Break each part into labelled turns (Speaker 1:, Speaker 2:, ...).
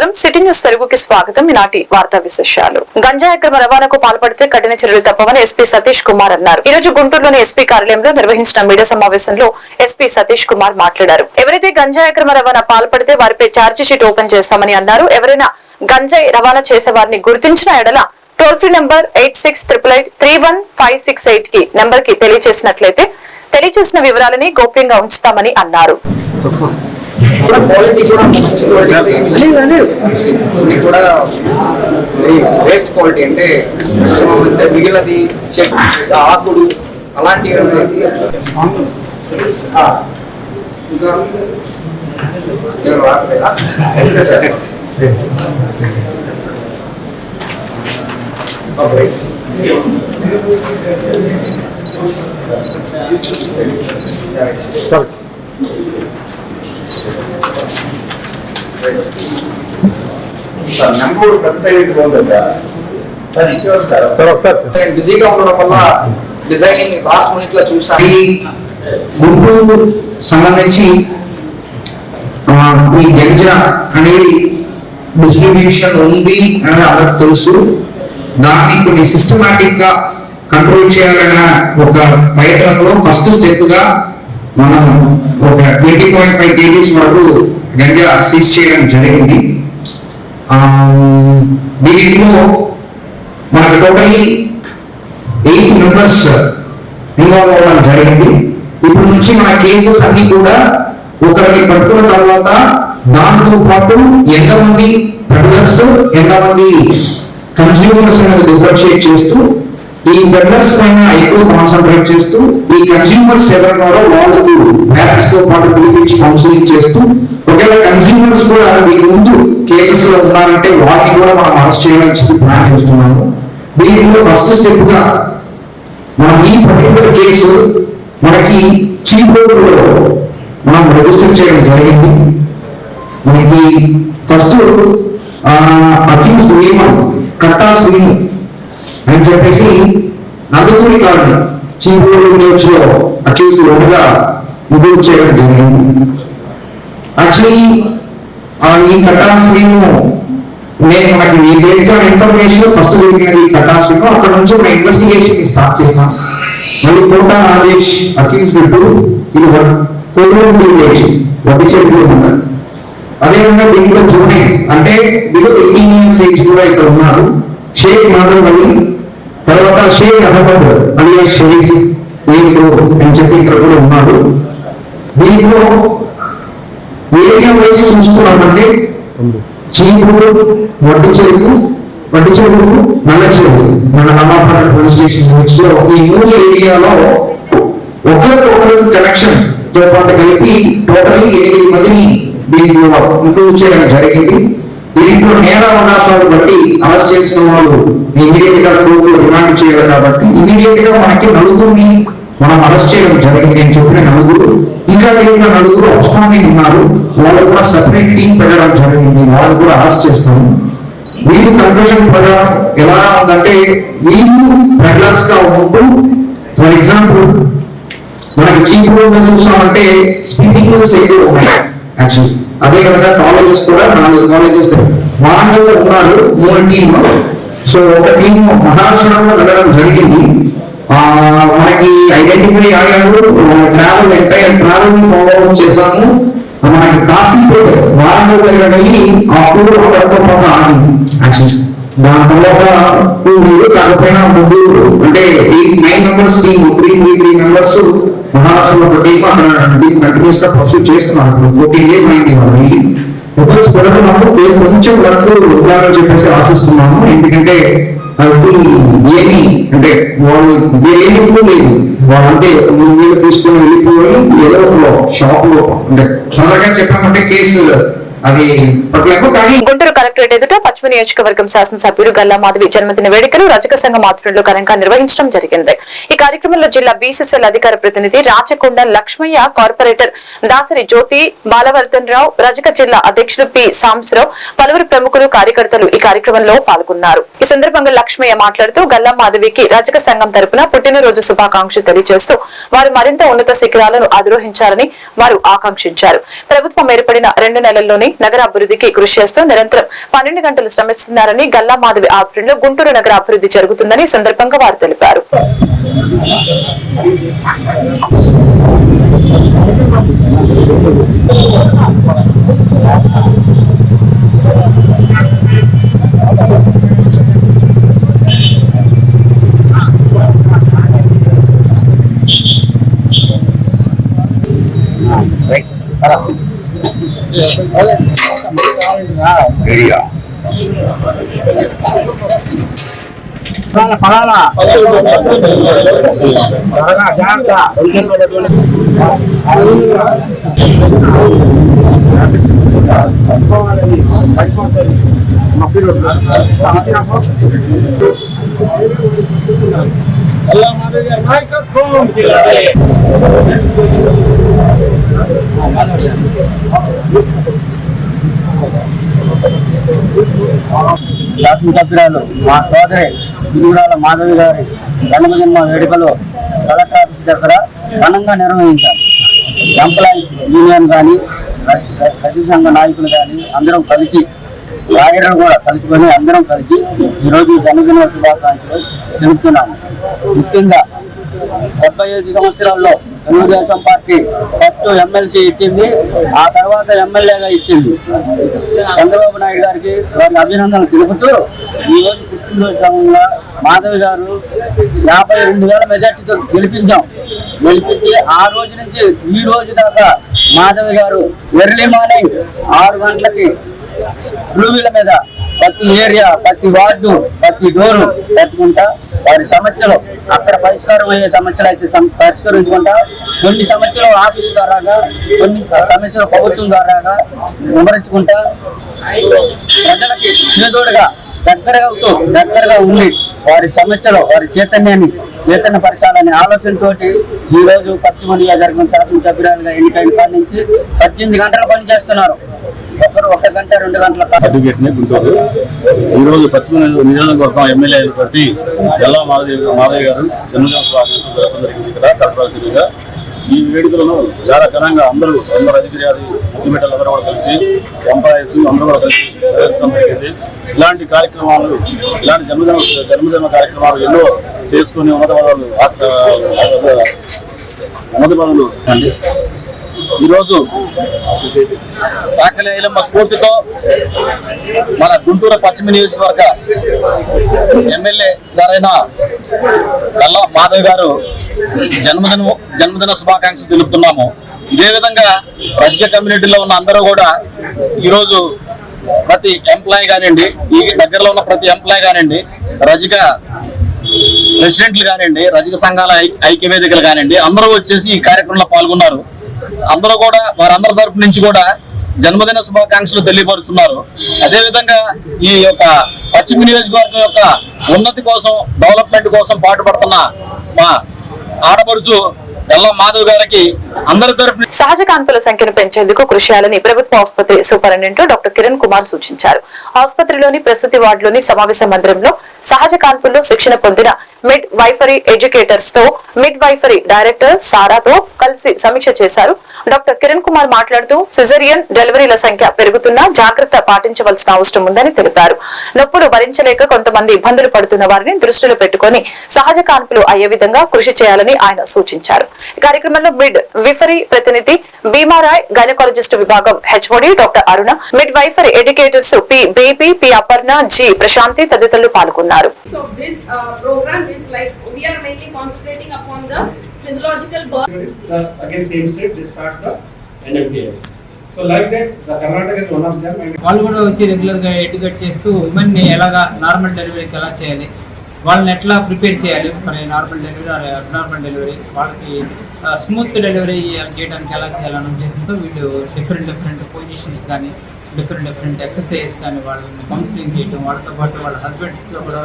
Speaker 1: నమస్కారం. City news తెలుగుకి స్వాగతం. ఈనాటి వార్తా విశేషాలు. గంజాయి అక్రమ రవాణాకు పాల్పడితే కఠిన చర్యలు తప్పవని ఎస్పీ సతీష్ కుమార్ అన్నారు. ఈ రోజు గుంటూరులోని ఎస్పీ కార్యాలయంలో నిర్వహించిన మీడియా సమావేశంలో ఎస్పీ సతీష్ కుమార్ మాట్లాడారు. ఎవరైతే గంజాయి అక్రమ రవాణా పాల్పడితే వారిపై ఛార్జిషీట్ ఓపెన్ చేస్తామని అన్నారు. ఎవరైనా గంజాయి రవాణా చేసే వారిని గుర్తించిన ఎడల toll free number eight six triple eight three one five six ఎయిట్కి నంబర్కి తెలియజేసినట్లయితే తెలియజేసిన వివరాలని గోప్యంగా ఉంచుతామని అన్నారు.
Speaker 2: కూడా క్వాలిటీ కూడా మంచి క్వాలిటీ కూడా వేస్ట్ క్వాలిటీ అంటే అంటే మిగిలినది చెక్ ఆకుడు అలాంటివి ఇంకా. Okay.
Speaker 3: Sir
Speaker 4: sir number website పోతుందా సార్ ఇచ్చేవారు సార్
Speaker 3: సార్ ఒకసారి సార్.
Speaker 2: నేను బిజీగా ఉండడం వల్ల డిజైనింగ్ లాస్ట్ మినిట్లో చూసాను ఈ గుంటూరు సంబంధించి ఆ, ఈ గంజా అనేది డిస్ట్రిబ్యూషన్ ఉంది అని అందరికి తెలుసు. దాన్ని కొన్ని సిస్టమాటిక్గా కంట్రోల్ చేయాలన్న ఒక ప్రయత్నంలో ఫస్ట్ స్టెప్గా మనం ఒక ట్వంటీ పాయింట్ ఫైవ్ కేజీస్ వరకు గంజా సీజ్ చేయడం జరిగింది. దీనిలో మనకు టోటలీ ఎయిట్ మెంబర్స్ ఇన్వాల్వ్ అవ్వడం జరిగింది. ఇప్పుడు నుంచి మన కేసెస్ అన్ని కూడా ఒకరిని పట్టుకున్న తర్వాత దాంతో పాటు ఎంతమంది ప్రొడ్యూసర్స్ ఎంతమంది కన్స్యూమర్స్ అనేది డిఫరెన్షియేట్ చేస్తూ ఈ పెడలర్స్ పైన ఎక్కువ కాన్సన్ట్రేట్ చేస్తూ ఈ కన్స్యూమర్స్ ఎవరున్నారో వాళ్ళకు పేరెంట్స్తో పాటు పిలిపించి కౌన్సిలింగ్ చేస్తూ ఒకవేళ కన్స్యూమర్స్ కూడా దీని ముందు కేసెస్లో ఉన్నారంటే వాటిని కూడా మనం అరెస్ట్ చేయాలని చెప్పి ప్లాన్ చేస్తున్నాము. దీనిలో ఫస్ట్ స్టెప్గా మనం ఈ పర్టికులర్ కేసు మనకి చీఫ్లో మనం రిజిస్టర్ చేయడం జరిగింది. మనకి ఫస్ట్ అక్యూస్ నియమం కట్టా శ్రీను. అని చెప్పేసి నందమూరి కాదు చీఫ్ విలేజ్ అక్యూస్ ఒకగా ఇంక్లూడ్ చేయడం జరిగింది. యాక్చువల్లీ ఈ కటాఫ్ మేము నేను మనకి బేస్డ్ ఆన్ ఇన్ఫర్మేషన్ ఫస్ట్ జరిగినది కటాఫ్ అక్కడ నుంచి ఒక ఇన్వెస్టిగేషన్ స్టార్ట్ చేసాం మళ్ళీ కోట రాజేష్ అక్యూజ్డ్ టు ఇది కోలూరు విలేజ్ వడ్డీ చెరుకు ఉన్నారు అదేవిధంగా దీంట్లో చూడే అంటే వీళ్ళు ఎయిటీన్ ఇయర్స్ ఏజ్ కూడా ఇక్కడ ఉన్నారు. షేక్ మాధవ్ అలీ తర్వాత షేక్ అహ్మద్ అనే షరీఫ్ దీంట్లో అని చెప్పి ఇక్కడ కూడా ఉన్నాడు. దీంట్లో ఏరియా వైజ్ చూసుకున్నామంటే చీపురు వడ్డీ చెరువు వడ్డీ చెరువు నల్ల చెరువు మన నవాపేట పోలీస్ స్టేషన్ లిమిట్స్లో ఈ మూడు ఏరియాలో ఒకరికొకరు కనెక్షన్తో పాటు కలిపి టోటల్ ఎనిమిది మందిని దీంట్లో ఇంక్లూడ్ చేయడం జరిగింది. దీంట్లో నేర అవకాశాలు బట్టి అరెస్ట్ చేసిన వాళ్ళు ఇమీడియట్గా కోర్టులో రిమాండ్ చేయాలి కాబట్టి ఇమీడియట్గా మనకి నలుగురిని మనం అరెస్ట్ చేయడం జరిగింది. నేను చెప్పిన నలుగురు ఇంకా దీంట్లో నలుగురు అవసరాన్ని ఉన్నారు. వాళ్ళు కూడా సపరేట్ టీం పెట్టడం జరిగింది. వాళ్ళు కూడా అరెస్ట్ చేస్తాము వీళ్ళు కన్ఫ్యూజన్ ప్రకారం ఎలా ఉందంటే వీళ్ళు రెగ్యులర్స్గా ఉంటూ ఫర్ ఎగ్జాంపుల్ మనకి చీప్ రోడ్ చూసామంటే స్పీడింగ్ రూల్స్ ఉన్నాయి. యాక్చువల్లీ అదే కనుక కాలేజెస్ కూడా నాలుగు కాలేజెస్ వాళ్ళు ఉన్నారు మూడు టీంలో సో ఒక టీం మహారాష్ట్రలో వెళ్ళడం జరిగింది. మనకి ఐడెంటిఫై అయ్యారు. Travel entire travel follow up మనకి కాశీపేట వారంగల్ దగ్గర వెళ్ళి ఆ టూర్ అక్కడితో ఆగింది యాక్చువల్ దాని తర్వాత టూ వీలు కాకపోయినా ముగ్గురు అంటే eight nine members team three three three members మహారాష్ట్రలో ఒక టీం అక్కడ కంటిన్యూస్గా పర్సూ చేస్తున్నారు. ఫోర్టీన్ డేస్ అయింది వాళ్ళు ఎఫర్ట్స్ పెడుతున్నాము కొంచెం వరకు ఉండాలని చెప్పేసి ఆశిస్తున్నాము. ఎందుకంటే అది ఏమి అంటే వాళ్ళు ఏమి ఇప్పుడు లేదు. వాళ్ళంటే మూడు వేలు తీసుకుని వెళ్ళిపోయి ఏదో ఒక షాప్లో అంటే తొందరగా చెప్పామంటే కేసు అది పట్టలేము కానీ
Speaker 1: గుంటూరు కలెక్టరేట్ ఎదుట పశ్చిమ నియోజకవర్గం శాసనసభ్యుడు గల్లా మాధవి జన్మదిన వేడుకలు రజక సంఘం ఆధ్వర్యంలో ఘనంగా నిర్వహించడం జరిగింది. ఈ కార్యక్రమంలో జిల్లా బీసీసీఎల్ అధికార ప్రతినిధి రాచకొండ లక్ష్మయ్య కార్పొరేటర్ దాసరి జ్యోతి బాలవర్ధన్ రావు రజక జిల్లా అధ్యక్షులు పి. సాంబశివరావు పలువురు ప్రముఖులు కార్యకర్తలు ఈ కార్యక్రమంలో పాల్గొన్నారు. ఈ సందర్భంగా లక్ష్మయ్య మాట్లాడుతూ గల్లా మాధవికి రజక సంఘం తరపున పుట్టినరోజు శుభాకాంక్షలు తెలియజేస్తూ వారు మరింత ఉన్నత శిఖరాలను అధిరోహించాలని వారు ఆకాంక్షించారు. ప్రభుత్వం ఏర్పడిన రెండు నెలల్లోనే నగర అభివృద్ధికి కృషి చేస్తూ నిరంతరం పన్నెండు గంటలు శ్రమిస్తున్నారని గల్లా మాధవి ఆధ్వర్యంలో గుంటూరు నగర అభివృద్ధి జరుగుతుందని ఈ సందర్భంగా వారు తెలిపారు.
Speaker 3: పడాలా పడాలా త్వరగా జాగ్రత్త పడిపోతుంది మా పిల్లలు అలా మాదిరిగా నాయకత్వం జిల్లా
Speaker 5: శాసనసభ్యురాలు మా సోదరి గురువురాల మాధవి గారి జన్మజన్మ వేడుకలు కలెక్టర్ ఆఫీస్ దగ్గర ఘనంగా నిర్వహించాం. ఎంప్లాయీస్ యూనియన్ కానీ ప్రతి సంఘ నాయకులు కానీ అందరం కలిసి లాయర్లు కూడా కలుసుకొని అందరం కలిసి ఈరోజు జన్మదిన శుభాకాంక్షలు తెలుపుతున్నాము. ముఖ్యంగా డెబ్బై ఐదు సంవత్సరాల్లో తెలుగుదేశం పార్టీ ఫస్ట్ ఎమ్మెల్సీ ఇచ్చింది ఆ తర్వాత ఎమ్మెల్యేగా ఇచ్చింది. చంద్రబాబు నాయుడు గారికి వారి అభినందనలు తెలుపుతూ ఈ రోజు పుట్టినరోజు మాధవి గారు యాభై రెండు వేల మెజార్టీతో గెలిపించాం. గెలిపించి ఆ రోజు నుంచి ఈ రోజు దాకా మాధవి గారు ఎర్లీ మార్నింగ్ ఆరు గంటలకి బ్లూవీల మీద ప్రతి ఏరియా ప్రతి వార్డు ప్రతి డోరు పెట్టుకుంటా వారి సమస్యలు అక్కడ పరిష్కారం అయ్యే సమస్యలు అయితే సం- పరిష్కరించుకుంటా. కొన్ని సమస్యలు ఆఫీస్ ద్వారాగా కొన్ని సమస్యలు ప్రభుత్వం ద్వారాగా వివరించుకుంటా. ప్రజలకి చేదోడుగా దగ్గరగా అవుతూ దగ్గరగా ఉండి వారి సమస్యలు వారి చైతన్యాన్ని చైతన్యపరచాలనే ఆలోచనతోటి ఈ రోజు పశ్చిమ నియోజకవర్గం శాసనసభ్యురాలుగా ఎన్నికైన కాడి నుంచి పద్దెనిమిది గంటలు పనిచేస్తున్నారు. ఒకరు ఒక గంట రెండు గంటల
Speaker 6: అడ్వకేట్ని గుంటూరు. ఈరోజు పశ్చిమ నియోజకవర్గం ఎమ్మెల్యే అయినటువంటి ఎల్లా మాధవి మాధవి గారు జన్మదిన జరపడం జరిగింది ఇక్కడ ఈ వేడుకలను చాలా ఘనంగా అందరూ అందరూ అధికారి ముద్దుమిట్టలు అందరూ కూడా కలిసి ఎంప్లాయీస్ అందరూ కూడా కలిసి నిర్వహించడం జరిగింది. ఇలాంటి కార్యక్రమాలు ఇలాంటి జన్మదిన జన్మదిన కార్యక్రమాలు ఎన్నో చేసుకుని ఉన్నత పదవులు ఉన్నత పదవులు ఈరోజు తాకలి ఐలమ్మ స్ఫూర్తితో మన గుంటూరు పశ్చిమ నియోజకవర్గ ఎమ్మెల్యే గారైన గల్లా మాధవ్ గారు జన్మదిన జన్మదిన శుభాకాంక్షలు తెలుపుతున్నాము. ఇదే విధంగా రజక కమ్యూనిటీలో ఉన్న అందరూ కూడా ఈరోజు ప్రతి ఎంప్లాయీ కానివ్వండి ఈ దగ్గరలో ఉన్న ప్రతి ఎంప్లాయీ కానివ్వండి రజక ప్రెసిడెంట్లు కానివ్వండి రజక సంఘాల ఐ- ఐక్య వేదికలు కానివ్వండి అందరూ వచ్చేసి ఈ కార్యక్రమంలో పాల్గొన్నారు. అందరూ కూడా వారందరి తరపు నుంచి కూడా జన్మదిన శుభాకాంక్షలు తెలియపరుస్తున్నారు. అదేవిధంగా ఈ యొక్క పశ్చిమ నియోజకవర్గం యొక్క ఉన్నతి కోసం డెవలప్మెంట్ కోసం పాటుపడుతున్న మా ఆడపడుచు మాధవ్ గారికి అందరి తరపు
Speaker 1: సహజ కాన్పుల సంఖ్యను పెంచేందుకు కృషి చేయాలని ప్రభుత్వ ఆసుపత్రి సూపరింటెండెంట్ డాక్టర్ కిరణ్ కుమార్ సూచించారు. ఆసుపత్రిలోని ప్రసూతి వార్డులోని సమావేశ మందిరంలో సహజ కాన్పుల్లో శిక్షణ పొందిన మిడ్ వైఫరీ ఎడ్యుకేటర్స్తో మిడ్ వైఫరీ డైరెక్టర్ సారాతో కలిసి సమీక్ష చేశారు. డాక్టర్ కిరణ్ కుమార్ మాట్లాడుతూ సిజరియన్ డెలివరీల సంఖ్య పెరుగుతున్నా జాగ్రత్త పాటించవలసిన అవసరం ఉందని తెలిపారు. నొప్పులు భరించలేక కొంతమంది ఇబ్బందులు పడుతున్న వారిని దృష్టిలో పెట్టుకుని సహజ కాన్పులు అయ్యే విధంగా కృషి చేయాలని ఆయన సూచించారు. ఈ కార్యక్రమంలో మిడ్ విఫరీ ప్రతినిధి భీమారాయ్ గైనకాలజిస్ట్ విభాగం HOD doctor Aruna midwifery educators P Baby P Aparna G Prashanthi తదితరులు పాల్గొన్నారు.
Speaker 3: అన్నారు సో
Speaker 7: వాళ్ళు కూడా వచ్చి రెగ్యులర్గా ఎడ్యుకేట్ చేస్తూ ఉమెన్ని ఎలాగా నార్మల్ డెలివరీకి ఎలా చేయాలి? వాళ్ళని ఎట్లా ప్రిపేర్ చేయాలి? నార్మల్ డెలివరీ అబ్నార్మల్ డెలివరీ వాళ్ళకి uh, స్మూత్ డెలివరీ చేయడానికి ఎలా చేయాలని చేసినట్టు వీళ్ళు డిఫరెంట్ డిఫరెంట్ పొజిషన్స్ కానీ డిఫరెంట్ డిఫరెంట్ ఎక్సర్సైజ్ కానీ వాళ్ళని కౌన్సిలింగ్ చేయడం వాళ్ళతో పాటు వాళ్ళ హస్బెండ్స్తో కూడా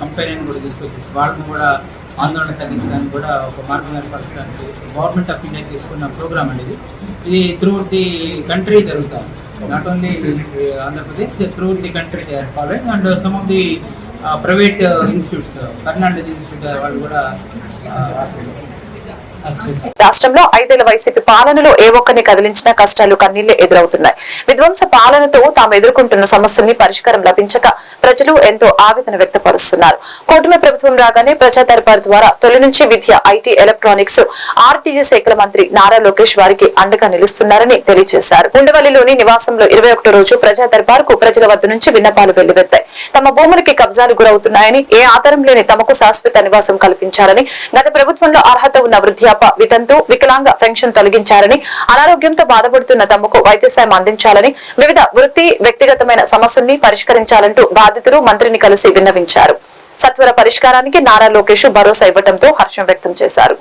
Speaker 7: కంపెనీని కూడా తీసుకొచ్చేసి వాళ్ళని కూడా ఆందోళన తగ్గించడానికి కూడా ఒక మార్గం ఏర్పరచడానికి గవర్నమెంట్ ఆఫ్ ఇండియా తీసుకున్న ప్రోగ్రామ్ అండి ఇది. Through the country జరుగుతాం not only Andhra Pradesh through the country they are following and some of the private institutes Karnataka institute వాళ్ళు కూడా uh,
Speaker 1: రాష్ట్రంలో ఐదేళ్ళ వైసీపీ పాలనలో ఏ ఒక్కరిని కదిలించినా కష్టాలు కన్నీళ్ళే ఎదురవుతున్నాయి. విధ్వంస పాలనతో తాము ఎదుర్కొంటున్న సమస్యల్ని పరిష్కారం లభించక ప్రజలు ఎంతో ఆవేదన వ్యక్తపరుస్తున్నారు. కూటమి ప్రభుత్వం రాగానే ప్రజా దర్బార్ ద్వారా తొలి నుంచి విద్య ఐటీ ఎలక్ట్రానిక్స్ ఆర్టీజీ శాఖల మంత్రి నారా లోకేష్ వారికి అండగా నిలుస్తున్నారని తెలియజేశారు. ఉండవల్లిలోని నివాసంలో ఇరవై ఒకటో రోజు ప్రజా దర్బార్కు ప్రజల వద్ద నుంచి విన్నపాలు వెల్లువెత్తాయి. తమ భూములకి కబ్జాలు గురవుతున్నాయని ఏ ఆధారం లేని తమకు శాశ్వత నివాసం కల్పించారని గత ప్రభుత్వంలో అర్హత ఉన్న వృద్ధి జప వితంతు వికలాంగ పెన్షన్ తొలగించారని అనారోగ్యంతో బాధపడుతున్న తమకు వైద్య సాయం అందించాలని వివిధ వృత్తి వ్యక్తిగతమైన సమస్యల్ని పరిష్కరించాలంటూ బాధితులు మంత్రిని కలిసి విన్నవించారు. సత్వర పరిష్కారానికి నారా లోకేష్ భరోసా ఇవ్వడంతో హర్షం వ్యక్తం చేశారు.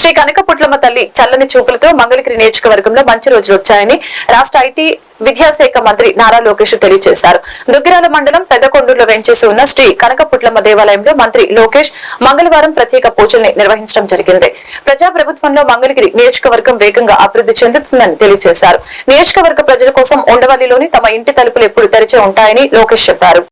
Speaker 1: శ్రీ కనకపుట్లమ్మ తల్లి చల్లని చూపులతో మంగళగిరి నియోజకవర్గంలో మంచి రోజులు వచ్చాయని రాష్ట్ర ఐటీ విద్యాశాఖ మంత్రి నారా లోకేష్ తెలియజేశారు. దుగ్గిరాల మండలం పెద్దకొండూరులో వెంచేసి ఉన్న శ్రీ కనకపుట్లమ్మ దేవాలయంలో మంత్రి లోకేష్ మంగళవారం ప్రత్యేక పూజల్ని నిర్వహించడం జరిగింది. ప్రజా ప్రభుత్వంలో మంగళగిరి నియోజకవర్గం వేగంగా అభివృద్ధి చెందుతుందని తెలియజేశారు. నియోజకవర్గ ప్రజల కోసం ఉండవల్లిలోని తమ ఇంటి తలుపులు ఎప్పుడు తెరిచే ఉంటాయని లోకేష్ చెప్పారు.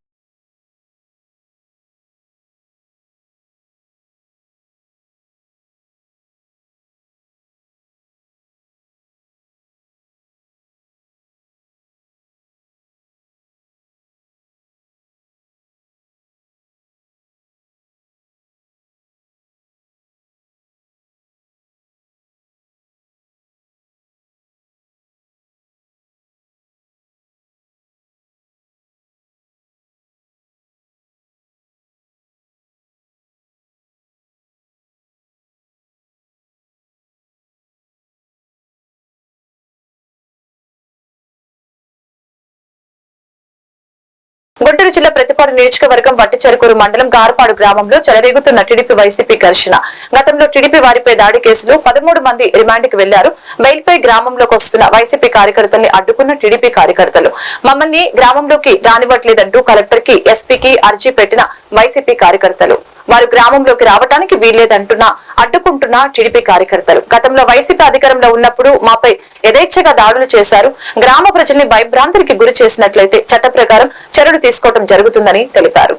Speaker 1: గుంటూరు జిల్లా ప్రతిపాడు నియోజకవర్గం వట్టిచెరుకూరు మండలం గార్పాడు గ్రామంలో చెలరేగుతున్న టీడీపీ వైసీపీ ఘర్షణ. గతంలో టీడీపీ వారిపై దాడి కేసులో పదమూడు మంది రిమాండ్కి వెళ్ళారు. బెయిల్పై గ్రామంలోకి వస్తున్న వైసీపీ కార్యకర్తల్ని అడ్డుకున్న టీడీపీ కార్యకర్తలు. మమ్మల్ని గ్రామంలోకి రానివ్వట్లేదంటూ కలెక్టర్కి ఎస్పీకి అర్జీ పెట్టిన వైసీపీ కార్యకర్తలు. వారు గ్రామంలోకి రావడానికి వీల్లేదంటున్నా అడ్డుకుంటున్న టీడీపీ కార్యకర్తలు. గతంలో వైసీపీ అధికారంలో ఉన్నప్పుడు మాపై యథేచ్ఛగా దాడులు చేశారు. గ్రామ ప్రజల్ని భయభ్రాంతులకి గురి చేసినట్లయితే చట్ట ప్రకారం చర్యలు తీసుకోవడం జరుగుతుందని తెలిపారు.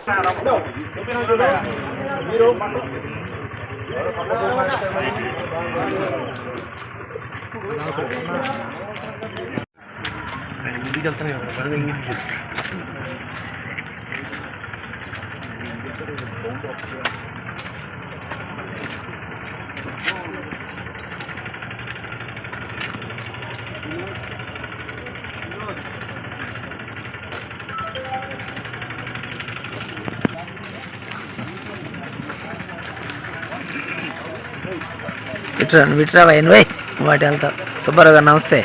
Speaker 8: విట్రా విట్రా వైన్ వై వాటి వెళ్తా సుబ్బారావు గారు నమస్తే.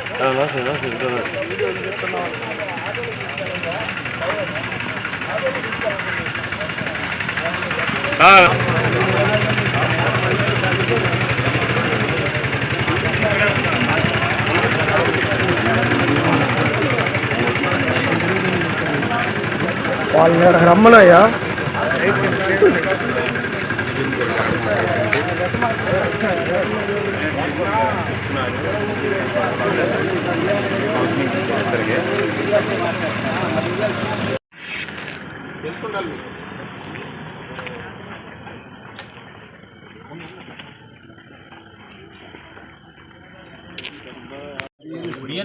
Speaker 9: వాళ్ళని రమ్మనయ్యా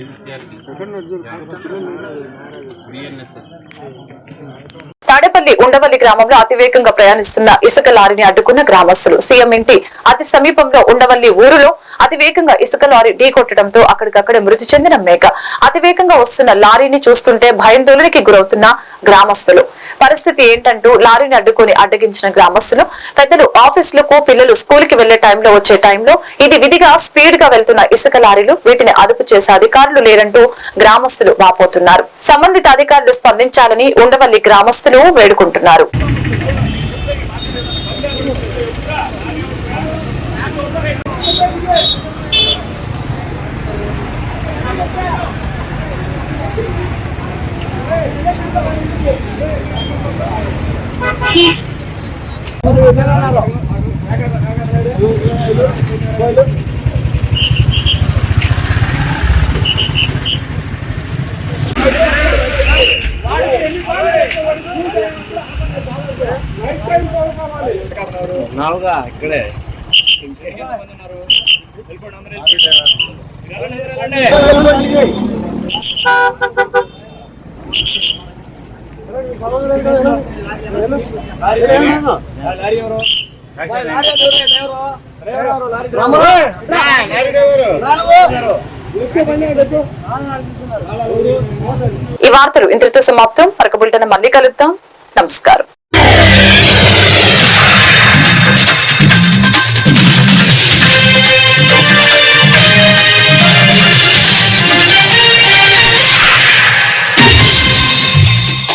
Speaker 1: என்சிஆர்டி பிஎன்எஸ்எஸ் ఉండవల్లి గ్రామంలో అతివేగంగా ప్రయాణిస్తున్న ఇసుక లారీని అడ్డుకున్న గ్రామస్తులు. సీఎం ఇంటి అతి సమీపంలో ఉండవల్లి ఊరులో అతివేగంగా ఇసుక లారీ ఢీకొట్టడంతో అక్కడికక్కడే మృతి చెందిన మేక. అతివేగంగా వస్తున్న లారీని చూస్తుంటే భయాందోళనకి గురవుతున్న గ్రామస్తులు. పరిస్థితి ఏంటంటూ లారీని అడ్డుకుని అడ్డగించిన గ్రామస్తులు పెద్దలు ఆఫీసులకు పిల్లలు స్కూల్కి వెళ్ళే టైంలో వచ్చే టైంలో ఇది విధిగా స్పీడ్గా వెళ్తున్న ఇసుక లారీలు వీటిని అదుపు చేసే అధికారులు లేరంటూ గ్రామస్తులు వాపోతున్నారు. సంబంధిత అధికారులు స్పందించాలని ఉండవల్లి గ్రామస్తులు వేడుకుంటున్నారు.
Speaker 10: నావుగా ఇక్కడే.
Speaker 1: ఈ వార్తలు ఇంతటితో సమాప్తం. మరొక బులెటిన్ మళ్ళీ కలుద్దాం. నమస్కారం.